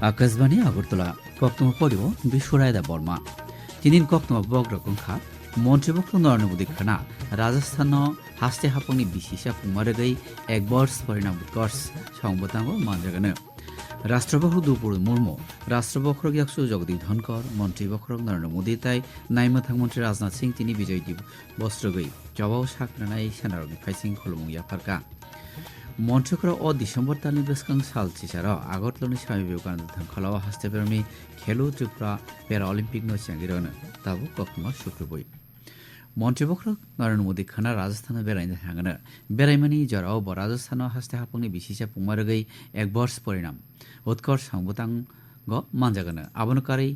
আকাশবাণী আগরতলা কক্তম পরিব বিশ্বরায়দা বর্মা। তিনিন কক্তম বগ্রকংখা মন্ত্রীপক্ষ নরেন্দ্র মোদী খানা, রাজস্থান হাস্তে হাপংনি বিশিষা পুমারগৈ এক বর্ষ পরিণাম উৎকর্ষ সংবতাঙ্গ মানজাগানো রাষ্ট্রপক্ষ দুপুর মুর্মু রাষ্ট্রপক্ষ ইয়াকসু জগদীপ ধনকর মন্ত্রীপক্ষ নরেন্দ্র মোদী তাই নাইমথাং মন্ত্রী রাজনাথ সিং, তিনি বিজয় বস্ত্রগৈ জবাও সাকনানাই সেনারনি ফাইসিং খলমুং ইয়াফারকা। 먼척으로 어디 션버달린 베스강 살치자로 아거틀로니 샤미 비우가는 듯한 컬러와 하스테베르미 켈로 트프라 베라 올림픽 노시앙기로는 따고 거꾸마 슈크보이 মন্ত্ৰীবক্ৰ নৰেন্দ্ৰ মোদী খানা ৰাজস্থানত বেৰাইন্দা থাঙানে বেৰাইমানি জৰাওব রাজস্থান হাস্তে হাপংনি বিশিষা পুমারগৈ এক বর্ষ পরিণাম। উৎকর্ষ সংবতাঙ্গ মানজাগান আবনকারী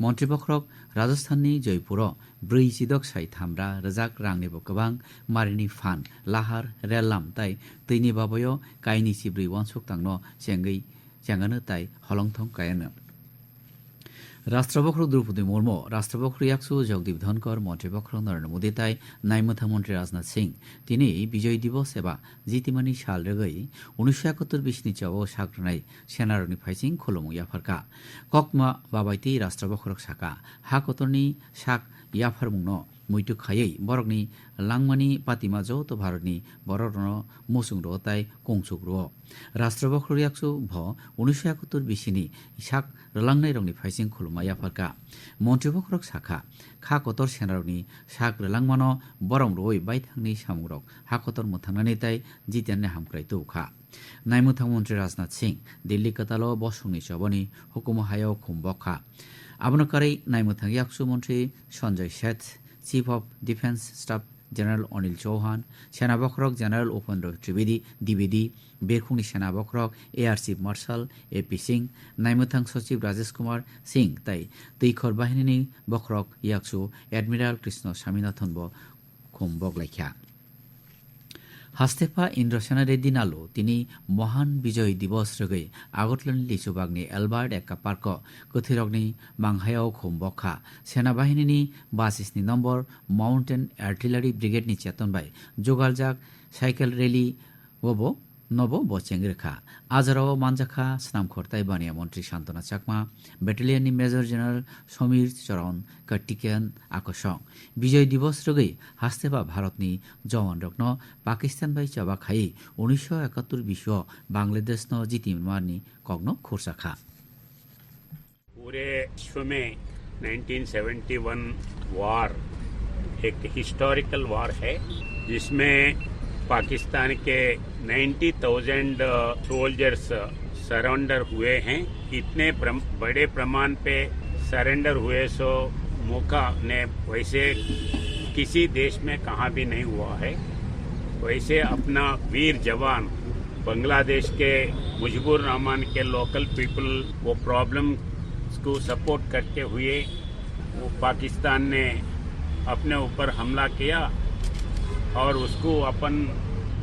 मन्त्रीपख्रक राजस्थाननि जयपुराव ब्रैजिदक साय थामब्रा रोजाक रांनि बकबां मारिनि फान लाहार रेलाम ताइ तैनि बाबायाव कायनि सिब्रै वानसुक तांन सेंगै सेंगानो ताइ हलंथं कायानो রাষ্ট্রপক্ষ দ্রৌপদী মুর্মু রাষ্ট্রপক্ষ ইয়াকসু, জগদীপ ধনকর মন্ত্রীপক্ষ নরেন্দ্র মোদী তাই নাইমথা মন্ত্রী রাজনাথ সিং, তিনি বিজয় দিবস এবা জিতিমানি সাল রেগৈ উনিশশো একাত্তর বিশ নিচে ও সাগ্রনাই সেনারণী ফাইসিং খোলমু ইয়াফারকা। ককমা বাবাইতি রাষ্ট্রপক্ষ সাকা হা কতরনি সাক ইয়াফারमुंनो মইটু খাইয়ে বরকনি লাংমানি পাতিমা জৌ তো ভারতনি বরকনো মৌসুং রো তাই কংসুক রো রাষ্ট্রবখরিয়াকসু ভ উনিশশো একাত্তর বিশিনি শাক রলাংনাই রংনি ফাইসিং খুলুমা ইয়াফারকা মন্ত্রীবক্রক শাখা খা কতর সেনারকনি সাক রলাংমানো বরং রই বাই থাংনি সামুরক হা কতর মোথানানি তাই জিতেননি হামক্রাইতো খা। নাইমুথামন্ত্রী রাজনাথ সিং দিল্লি কাতালো বসংনি সবনি হুকুম হায়াও খুম্বখা আবনকারী নাইমুথাং ইয়াকসু মন্ত্রী Sanjay Seth chief of defence staff general Anil Chauhan সেনা বখরক জেনারেল উপেন্দ্র ত্রিবেদী দ্বিবেদী বীরখুনি সেনা বখরক air chief marshal A P Singh নাইমথাং সচিব রাজেশ কুমার সিং তাই তৈখর বাহিনী বক্রক ইয়াকসু এডমিরাল কৃষ্ণ স্বামীনাথন ব বগলাইখ্যা হাস্তেফা ইন্দ্রসেনারে দিন আলো, তিনি মহান বিজয় দিবস রগে আগতলন লিচুবাগনি এলবার্ট একা পার্ক কথিরগনি মাংহায়াও খুমবখা সেনাবাহিনী বাসিসনি নম্বর মাউন্টেন আর্টিলারি ব্রিগেডনি চেতনবাই জোগালজাক সাইকেল রেলি ওবো নব বচেং রেখা আজারাও মানজাখা স্নামখরতাই বানিয়া মন্ত্রী শান্তনা চাকমা ব্যাটালিয়ননি মেজর জেনারেল সমীর চরণ কর্টিকেন আকর্ষং বিজয় দিবস রগৈ হাস্তেবা ভারতনি জওয়ান রত্ন পাকিস্তান বাই চাবা খাই উনিশশো একাত্তর বিশ্ব बांग्लादेश न जितिमानि कग्न खुर्साखा पूरे विश्व में 1971 वार एक हिस्टोरिकल वार है जिसमें पाकिस्तान के 90,000 सोल्जर्स सरेंडर हुए हैं। इतने प्रम, बड़े प्रमाण पे सरेंडर हुए सो मौका ने वैसे किसी देश में कहाँ भी नहीं हुआ है। वैसे अपना वीर जवान बांग्लादेश के मुजबुर रहमान के लोकल पीपल वो प्रॉब्लम को सपोर्ट करते हुए वो पाकिस्तान ने अपने ऊपर हमला किया। और उसको अपन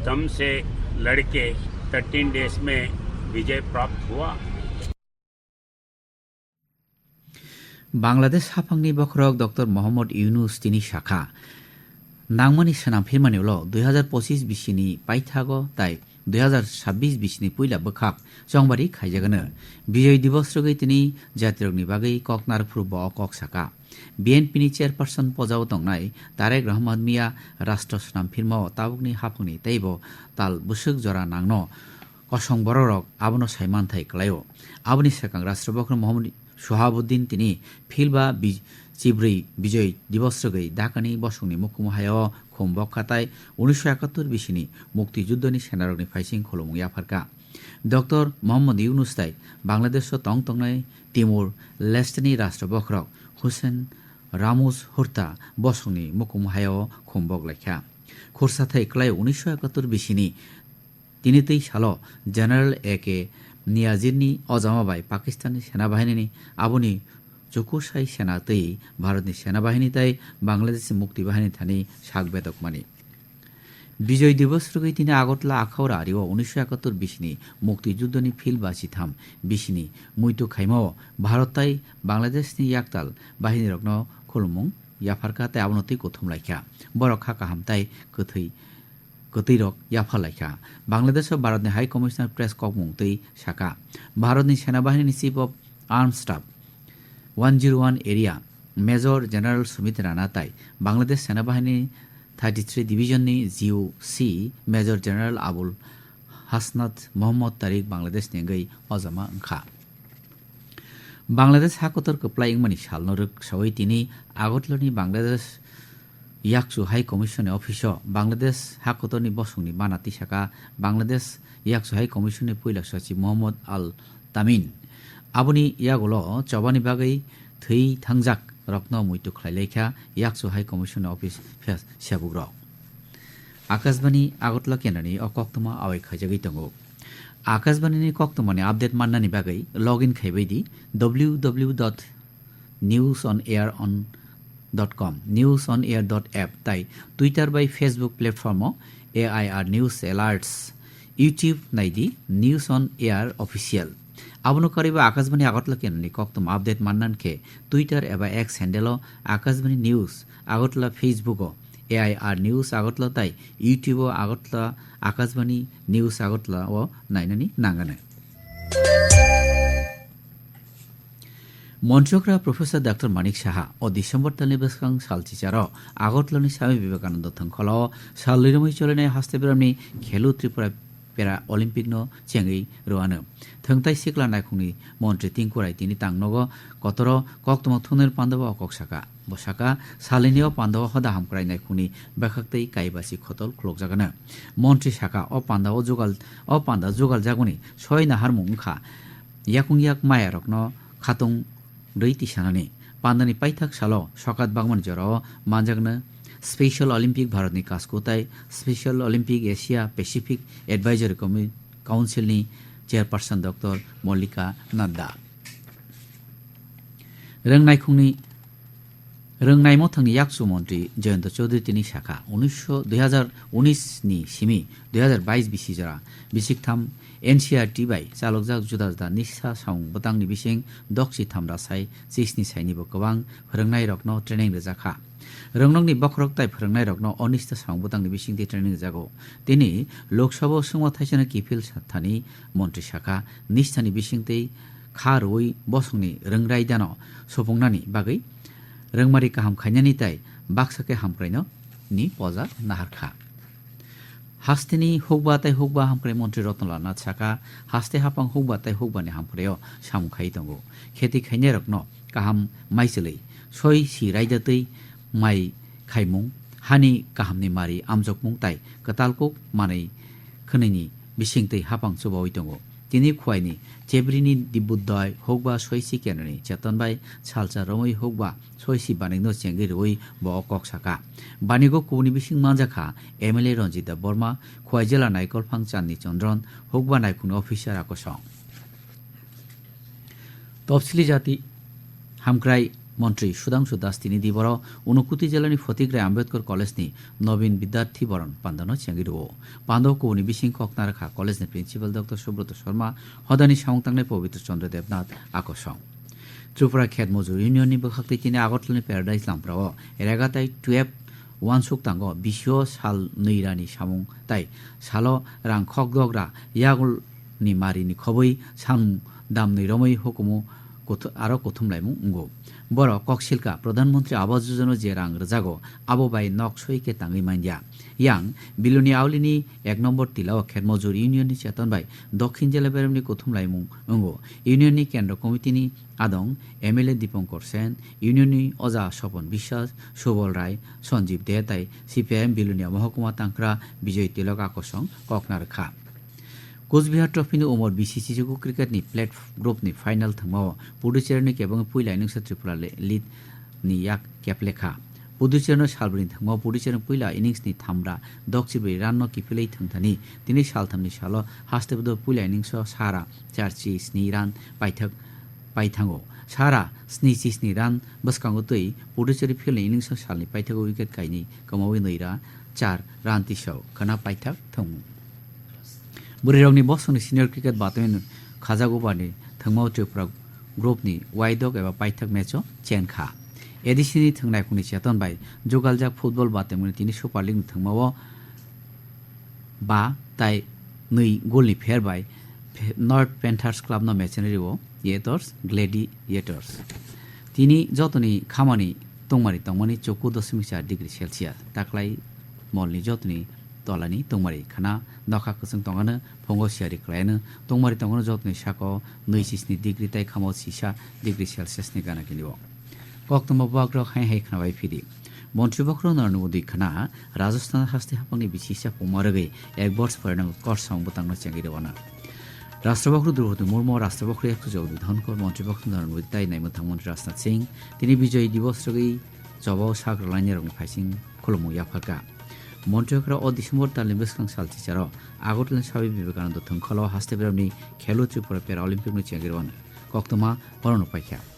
दम से लड़के 13 डेज में विजय प्राप्त हुआ বাংলাদেশ হাফাংনি বখরক ডক্টর মোহাম্মদ ইউনুস তিনি শাখা নাংমানি সেনাফিরমানিউল দুই হাজার পঁচিশ বিশিনি পাইথাগ তাই দুই হাজার ছাব্বিশ বিশিনি পুইলা বখাক চংবারি খাইজাগানো বিজয় দিবস রগৈ তিনি জাতিরগনি বাগৈ ককনার ফুরব কক সাকা বিএনপিনি চেয়ারপারসন পজাও তংনাই তারেক রহমান মিয়া রাষ্ট্র সেনাফিরম তাবুকনি হাফাংনি তাইব, তাল বুসুক জরা নাংন, কসং বড়রক আবনো সাইমানথাই কলায় আবনি সেকাং রাষ্ট্রপক্ষ মোহাম্মদ সোহাবুদ্দিন তিনি ফিলবা চিব্रै বিজয় দিবস রগৈ ঢাকানি বসংনি মুকুমহায় খুম বখাতাই উনিশশো একাত্তর বিশিনি মুক্তিযুদ্ধনি সেনারগনি ফাইসিং খলমুং ইয়াফারকা। ডক্টর মোহাম্মদ ইউনুস তাই বাংলাদেশ তং তংনাই তিমুর লেস্টনি রাষ্ট্রবখরক হুসেন রামুজ হর্তা, বসংনি মকুমহায় খুম্বক লেখা। খুরসাথাই ক্লাই উনিশশো একাত্তর বিশিনি। তিনিতেই সাল জেনারেল এ কে নিয়াজিরনি অজামাবাই পাকিস্তানি সেনাবাহিনী আবনি চকুসাই সেনা তৈ ভারতনি সেনাবাহিনী তাই বাংলাদেশ মুক্তি বাহিনী থানি শাক মানি বিজয় দিবস রগৈ তিনি আগরতলা আখাউরা আরিও উনিশশো একাত্তর বিশিনি মুক্তিযুদ্ধনি ফিল বাসি থাম। বিশিনি মুইতু খাইমাও, ভারত তাই বাংলাদেশনি ইয়াকতাল। বাহিনী রগ্ন, খুলমুং ইয়াফারকা তাই আবনতি কথম লাইখা বরক্ষা কাহাম তাই কথৈ গতৈরক ইয়াফালাইখা বাংলাদেশ ও ভারতনি হাই কমিশনার প্রেস ককমুং তৈ শাখা। ভারতনি সেনাবাহিনী chief of arm staff one zero one area. Major general Sumit Rana তাই বাংলাদেশ সেনাবাহিনী থার্টি থ্রি ডিভিশনে G O C major general Abul Hasnat Mohammad Tariq Bangladesh নেঙ্গাই অজামা খা বাংলাদেশ হাকতর কপ্লা ইংমানি সালনরক সবাই তিনি আগতলনি বাংলাদেশ ইয়াকসু হাই কমিশনের অফিস, বাংলাদেশ হাকতনি বসংনি বানাতি শাখা, বাংলাদেশ ইয়াকসু হাই কমিশনের পৈলা সচিব মোহাম্মদ আল তামিন আবনি ইয়াগল চবানি বাকে থৈ থাংজাক রত্ন মৈতুখাই লেখা ইয়াকসু হাই কমিশন অফিস ফেস সেবুগ্র আকাশবাণী আগতলা কেনানি অকক্তমা আওয়াই খাইজাগি তঙ্গ আকাশবাণীনি কক্তমানে আপডেট মান্নানি বাগৈ log in খাইবাইদি W W dot news on air on dot com news on air dot app তাই টুইটার বাই ফেসবুক প্ল্যাটফর্মও এআইআর নিউজ এলার্টস ইউটিউব নাইদি নিউজ অন এয়ার অফিসিয়াল আবনো করিবা আকাশবাণী আগতলা কেন্দ্রनि কক্তম আপডেট মান্নানকে টুইটার এবা এক্স হ্যান্ডেলও আকাশবাণী নিউজ আগতলা ফেসবুকও এআইআর নিউজ আগতলা তাই ইউটিউবও আগতলা আকাশবাণী নিউজ আগতলা ও নাইনানি নাঙ্গানে। মন্ত্রকরা প্রফেসর ডাক্তার মানিক সাহা ও ডিসেম্বর তালনি বেসকাং সালচিচার আগতলানি স্বামী বিবেকানন্দ থংখল সালিরমই চলেনাय হাস্তে বেরামনি খেলু ত্রিপুরা pera রোয়ানো থাই শিখলা roano মন্ত্রী তিন naikungni তিনি tingkurai নগ কতর kotoro koktomo পান্ডব pandava সাকা বসাকা সালিনীয় পান্ডব হদা হামক্রাই নাই শুনি বেশাক্তেই কাইবাসী খতল খোলক জাগানা মন্ত্রী সাকা অ পাণ্ডা ও যোগাল অ পান্ডা যোগাল জাগুনি সয় নাহার মুখা ইয়াকুং ইয়াক মায়া রকন খাতুং দৈ তিসানানি পান্দানি পাইথাক সালো সকাত বাগমান জর মানজাগনা স্পেশাল অলিম্পিক ভারতনি কাজ কোথায় special Olympic Asia Pacific Pacific কমি কাউন্সিল নি ચેરપર્સન ডক্টর মল্লিকা নাদ্দা রংনাইখুংনি রংনাই মথংনি ইয়াকসু মন্ত্রী জয়ন্ত চৌধুরী তিনি শাখা উনিশশো দুই হাজার উনিশ নি সিমি দুই হাজার বাইশ বিশি জরা বিশিক থাম আর টি বাই চালক জাক জুদা জুদা নিঃসা সাং বতাংনি বিশিং দকসি থাম রাসাই চিসনি সাইনিব গবাং রংনাই রকন ট্রেনিং রেজাখা रोंनंनि बखरकताय फोरोंनाय रग्न अनिष्ट सांबुदांनि बिसिंदि ट्रेनिं जागौ तिनि लोकसभा उसुङाव थाइसेनो किफिल साथानि मन्त्रि शाखा निष्ठानि बिसिंदै खारयै बसंनि रोंराय दान सफुंनानि बागै रोंमारि गाहाम खायनानि ताय बाक्साके हामख्रायनो नि पजा नाहारखा হাস্তেনি হোকবা তাই হোকবা হামক্রে মন্ত্রী রতনলাল নাথ শাখা হাস্তে হাপাং হোকবা তাই হোকবানি হামক্রেও সামুখাই দঙ্গ খেতি খাইনে রকন কাহাম মাইসেলই সই সি রাইজাতৈ mai khaimung hani kahamni mari amjokmung tai katalkok মানে khnaini bisingtei hapang chubawi দো তিনি খুয়াইনি চেবরিনি দিবুদ্দয় হোক বা শৈশী চেতন বাই ছালচা রমই হোক বা শৈশী বানিগ্ন চেঙ্গি রুই ব কক সাকা বানিগো কুনি বিসিং মাঞ্জাখা M L A Ranjit Barma Khowai জেলা নাইকল ফাং চাঁদনি চন্দ্রন হোক বা নাইকুন অফিসার আকসং তফসিলি জাতি হামক্রাই মন্ত্রী সুধাংশু দাস তিনি দিবর অনুকুতি জেলানি ফতিগ্রাই আম্বেদকর কলেজনি নবীন বিদ্যার্থী বরণ পান্দানো চেঙ্গিরো পান্দব কৌনি বিসিং ককনারখা কলেজনি প্রিন্সিপাল ডক্টর সুব্রত শর্মা, হদানি সামংতাংনাই পবিত্র চন্দ্র দেবনাথ আকর্ষণ। ত্রিপুরা খেত মজুর ইউনিয়ননি বখাক্তি তিনি আগরতলানি প্যারাডাইজ লামপ্রাও। এরাগাতাই টুয়েব ওয়ান সুক্তাঙ্গ বিশ্ব সাল নৈরানি সামুং, তাই সাল রাং খকদগ্রা ইয়াগুলনি মারিনি খবৈ সামু দাম নৈরमै হুকুমু අර කොතුම් ලයිමු උංගෝ বড় ককশিলকা প্রধানমন্ত্রী আবাস যোজনা যে রাং রাজাগো আববাই নকশইকে তাঙ্গি মাইন্ডিয়া ইয়াং বিলুনি আউলিনি এক নম্বর তিলাও খেরমজুর ইউনিয়ননি চেতনবাই দক্ষিণ জেলা বেরমনি কথুম লাইমুং অঙ্গ ইউনিয়ননি কেন্দ্র কমিটিনি আদং M L A Dipankar Sen, ইউনিয়নি অজা স্বপন বিশ্বাস, সুবল রায়, সঞ্জীব দেহতাই, সিপিআইএম বিলুনিয়া মহকুমা তাংকরা, বিজয় তিলক আকর্ষণ, ককনার খা। কোচবিহার કોચબિહાર ટ્રોફીની ઉંમર બીસીસી જગો ક્રિકેટની પ્લેટ ગ્રુપની ફાઇનલ થમાવો પુડુચેરીની કેબંગ પુઈલા ઇનિંગ્સ ત્રિપુરાલે લીડની યાક કેપલેખા পুদুচেরনো সালবনি থাংমা পুদুচেরন পুইলা ইনিংসনি থামরা দক্ষিবে রান্ন কি ফিলেই থাংথানি তিনি সাল থামনি সাল হাস্তেবদ পুইলা ইনিংস সারা চারচি স্নি রান পাইথাক পাইথাঙ্গো। সারা স্নিচি স্নি রান বসকাঙ্গো তৈ পুডুচেরি ফিল ইনিংস সালনি পাইথক উইকেট কাইনি কমাবি নৈরা চার রান তিসাও। খানা পাইথাক থাঙ্গু बुरिरंनि बसंनि सिनियर क्रिकेट बातमेन खाजागोबानि थंमाव त्रिपुरा ग्रुपनि वाइडक एबा पाइथक मेचो चेनखा एडिसिनि थंनायखुनि चेतन बाय जुगालजाक फुटबल बातेमनि तिनि सुपार लिग थंमाव ba tai nui golni pherbai North Panthers club ন মেচেনারিও ইয়েটর্স গ্লেডিয়েটর্স তিনি যতনি খামানি তংমারি তংমানি চকু দশমিক চার ডিগ্রি সেলসিয়াস তাকলাই মলনি যতনি তলানি তংমারি খানা নখা কসং তঙানো ফঙ্গো সিয়ারি ক্লায়নো তংমারি তঙানো যত্ন সাক নই সিসনি ডিগ্রি তাই খামো সিসা ডিগ্রি সেলসিয়াস নি গানা কিনিব কক্তম্বা বাগ্র হাই হাই খানাবাই ফিরি মন্ত্রীবক্র নরেন্দ্র মোদী খানা রাজস্থান হাস্তি হাপাংনি বিশিসা পোমারগে এক বর্ষ পরিণাম কর সংবতাঙ্গ চেঙ্গিরে বানা রাষ্ট্রপক্ষ দ্রৌপদী মুর্মু রাষ্ট্রপক্ষ এক যোগ বিধান কর মন্ত্রীপক্ষ নরেন্দ্র মোদী তাই নাই মন্ত্রী রাজনাথ সিং তিনি বিজয়ী দিবস রোগী জবাও সাগ্র রং ফাইসিং খুলমু ইয়াফাকা মন্ত্রীকরা অ ডিসেম্বর তালিম বেসকাং সালচিচার আগরতলা সাবি বিবেকানন্দ থংখল হাস্তে বেরমনি খেলো ত্রিপুরা পেরা অলিম্পিক চেঙ্গিরওয়ান কক্তমা বরণ পাইখা